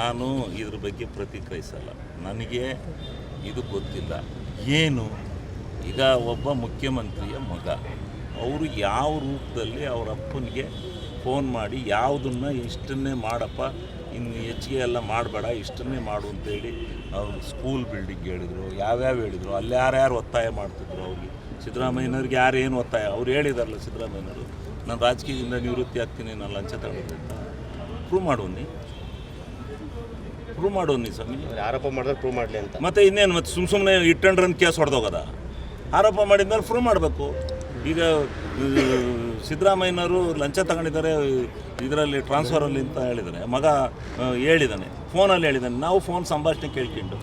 ನಾನು ಇದ್ರ ಬಗ್ಗೆ ಪ್ರತಿಕ್ರಿಯಿಸಲ್ಲ. ನನಗೆ ಇದು ಗೊತ್ತಿಲ್ಲ. ಏನು? ಈಗ ಒಬ್ಬ ಮುಖ್ಯಮಂತ್ರಿಯ ಮಗ. ಅವರು ಯಾವ ರೂಪದಲ್ಲಿ ಅವರ ಅಪ್ಪನಿಗೆ ಫೋನ್ ಮಾಡಿ ಯಾವುದನ್ನು ಇಷ್ಟನ್ನೇ ಮಾಡಪ್ಪ, ಇನ್ನು ಹೆಚ್ಚಿಗೆ ಎಲ್ಲ ಮಾಡಬೇಡ, ಇಷ್ಟನ್ನೇ ಮಾಡು ಅಂತೇಳಿ ಅವ್ರು ಸ್ಕೂಲ್ ಬಿಲ್ಡಿಂಗ್ ಹೇಳಿದರು, ಯಾವ್ಯಾವ ಹೇಳಿದರು, ಅಲ್ಲಿ ಯಾರ್ಯಾರು ಒತ್ತಾಯ ಮಾಡ್ತಿದ್ರು ಅವ್ರಿಗೆ? ಸಿದ್ದರಾಮಯ್ಯನವ್ರಿಗೆ ಯಾರೇನು ಒತ್ತಾಯ? ಅವ್ರು ಹೇಳಿದಾರಲ್ಲ ಸಿದ್ದರಾಮಯ್ಯನವರು, ನಾನು ರಾಜಕೀಯದಿಂದ ನಿವೃತ್ತಿ ಆಗ್ತೀನಿ, ನಾನು ಲಂಚ ತಗೊಂಡಿದ್ದೆ ಪ್ರೂವ್ ಮಾಡೋನಿ ಪ್ರೂವ್ ಮಾಡೋನಿ ಸ್ವಾಮಿ ಆರೋಪ ಮಾಡಿದ್ರೆ ಪ್ರೂವ್ ಮಾಡಲಿ ಅಂತ. ಮತ್ತೆ ಇನ್ನೇನು ಮತ್ತೆ ಸುಮ್ ಸುಮ್ಮನೆ ಇಟ್ಟಂಡ್ರನ್ ಕೇಸ್ ಹೊಡೆದೋಗದ? ಆರೋಪ ಮಾಡಿದ್ಮೇಲೆ ಪ್ರೂವ್ ಮಾಡಬೇಕು. ಈಗ ಸಿದ್ದರಾಮಯ್ಯನವರು ಲಂಚ ತಗೊಂಡಿದ್ದಾರೆ ಇದರಲ್ಲಿ ಟ್ರಾನ್ಸ್ಫರಲ್ಲಿ ಅಂತ ಹೇಳಿದ್ದಾರೆ ಮಗ ಹೇಳಿದ್ದಾನೆ ಫೋನಲ್ಲಿ ಹೇಳಿದ್ದಾನೆ ನಾವು ಫೋನ್ ಸಂಭಾಷಣೆ ಕೇಳ್ಕೊಂಡು.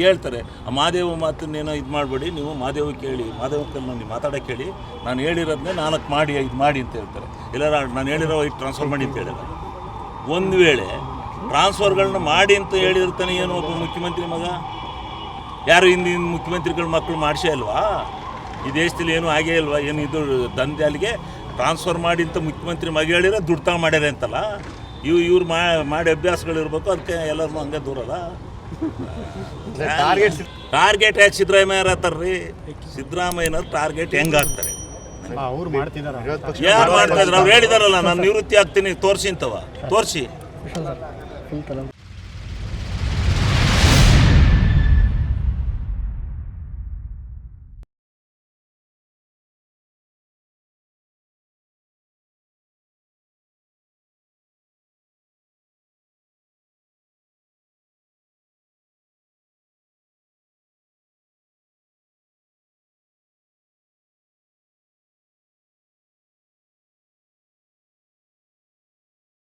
ಹೇಳ್ತಾರೆ ಆ ಮಾದೇವ ಮಾತನ್ನೇನೋ ಇದು ಮಾಡಬೇಡಿ ನೀವು ಮಾದೇವ ಕೇಳಿ ಮಾದೇವ ನೀವು ಮಾತಾಡೋಕೆ ಕೇಳಿ. ನಾನು ಹೇಳಿರೋದನ್ನೇ ನಾಲ್ಕು ಮಾಡಿ ಇದು ಮಾಡಿ ಅಂತ ಹೇಳ್ತಾರೆ. ಇಲ್ಲ ನಾನು ಹೇಳಿರೋ ಇದು ಟ್ರಾನ್ಸ್ಫರ್ ಮಾಡಿ ಅಂತ ಹೇಳಿದ್ದಾರೆ. ಒಂದು ವೇಳೆ ಟ್ರಾನ್ಸ್ಫರ್ಗಳನ್ನ ಮಾಡಿ ಅಂತ ಹೇಳಿರ್ತಾನೆ ಏನು ಒಬ್ಬ ಮುಖ್ಯಮಂತ್ರಿ ಮಗ. ಯಾರು ಹಿಂದಿನ ಮುಖ್ಯಮಂತ್ರಿಗಳ ಮಕ್ಕಳು ಮಾಡಿಸೇ ಅಲ್ವಾ? ಈ ದೇಶದಲ್ಲಿ ಏನು ಆಗೇ ಇಲ್ವಾ ಏನು ಇದು ದಂಧೆ ಅಲ್ಲಿಗೆ? ಟ್ರಾನ್ಸ್ಫರ್ ಮಾಡಿ ಅಂತ ಮುಖ್ಯಮಂತ್ರಿ ಮಗ ಹೇಳಿರ ದುಡ್ಡು ತಗೊಂಡು ಮಾಡ್ಯಾರೆ ಅಂತಲ್ಲ? ಇವು ಇವ್ರು ಮಾಡಿ ಅಭ್ಯಾಸಗಳು ಇರಬೇಕು ಅದಕ್ಕೆ ಎಲ್ಲರನ್ನೂ ಹಂಗೆ ದೂರಲ್ಲ ಟಾರ್ಗೆಟ್ ಟಾರ್ಗೆಟ್ ಯಾಕೆ ಸಿದ್ದರಾಮಯ್ಯ ಹತ್ತಾರ್ರಿ ಸಿದ್ದರಾಮಯ್ಯನ ಟಾರ್ಗೆಟ್ ಹೆಂಗೆ ಆಗ್ತಾರೆ ಅವ್ರು ಮಾಡ್ತಿದಾರ. ವಿರೋಧ ಪಕ್ಷ ಯಾರು ಮಾಡ್ತಾ ಇದ್ರು? ಅವ್ರು ಹೇಳಿದಾರಲ್ಲ ನಾನು ನಿವೃತ್ತಿ ಆಗ್ತೀನಿ ತೋರಿಸಿ. விஷால் சார் ஃபுல் தலை